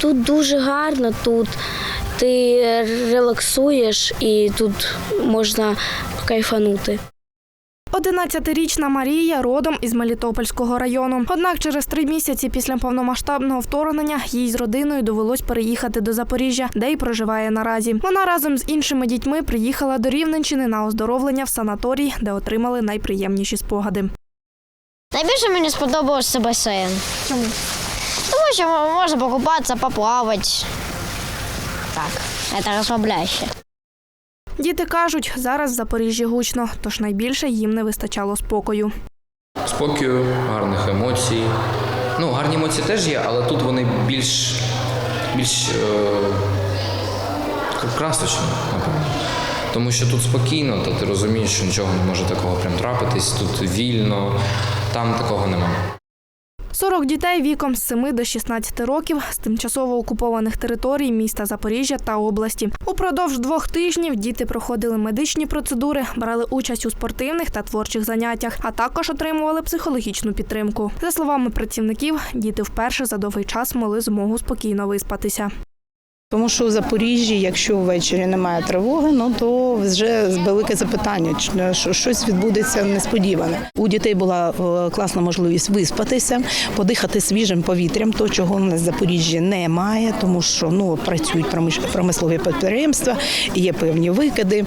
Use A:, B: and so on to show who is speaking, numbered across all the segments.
A: Тут дуже гарно, тут ти релаксуєш і тут можна кайфанути.
B: 11-річна Марія родом із Мелітопольського району. Однак через три місяці після повномасштабного вторгнення їй з родиною довелось переїхати до Запоріжжя, де й проживає наразі. Вона разом з іншими дітьми приїхала до Рівненщини на оздоровлення в санаторій, де отримали найприємніші спогади.
C: Найбільше мені сподобався басейн. Чому? Тому що можна покупатися, поплавати. Так, це розслабляюще.
B: Діти кажуть, зараз в Запоріжжі гучно, тож найбільше їм не вистачало спокою.
D: спокою, гарних емоцій. Ну, гарні емоції теж є, але тут вони більш, більш е, красочні, напевно. Тому що тут спокійно, то ти розумієш, що нічого не може такого прям трапитись, тут вільно, там такого немає.
B: 40 дітей віком з 7 до 16 років з тимчасово окупованих територій міста Запоріжжя та області. Упродовж двох тижнів діти проходили медичні процедури, брали участь у спортивних та творчих заняттях, а також отримували психологічну підтримку. За словами працівників, діти вперше за довгий час мали змогу спокійно виспатися.
E: Тому що в Запоріжжі, якщо ввечері немає тривоги, ну то вже велике запитання, чи- що щось відбудеться несподіване. У дітей була е, класна можливість виспатися, подихати свіжим повітрям, то чого в нас в Запоріжжі немає, тому що ну працюють промислові підприємства, є певні викиди.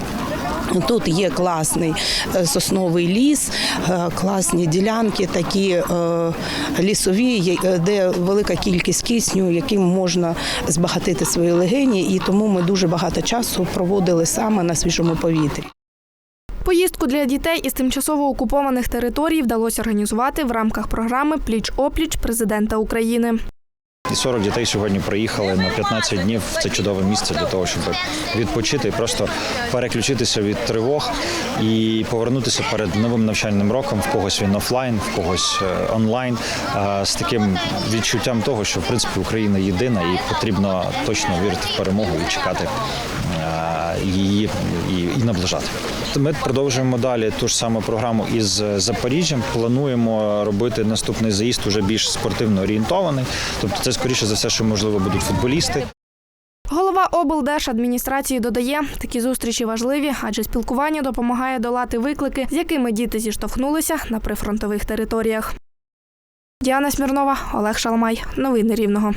E: Тут є класний е, сосновий ліс, е, класні ділянки, такі е, лісові, де велика кількість кисню, яким можна збагатити свої легені, і тому ми дуже багато часу проводили саме на свіжому повітрі.
B: Поїздку для дітей із тимчасово окупованих територій вдалося організувати в рамках програми Пліч опліч президента України.
F: І 40 дітей сьогодні приїхали на 15 днів в це чудове місце для того, щоб відпочити і просто переключитися від тривог і повернутися перед новим навчальним роком. В когось він офлайн, в когось е, онлайн, е, з таким відчуттям того, що в принципі Україна єдина і потрібно точно вірити в перемогу і чекати е, її і, наближати. Ми продовжуємо далі ту ж саму програму із Запоріжжям. Плануємо робити наступний заїзд уже більш спортивно орієнтований. Тобто, це скоріше за все, що можливо будуть футболісти.
B: Голова облдержадміністрації додає, такі зустрічі важливі, адже спілкування допомагає долати виклики, з якими діти зіштовхнулися на прифронтових територіях. Діана Смірнова, Олег Шалмай. Новини Рівного.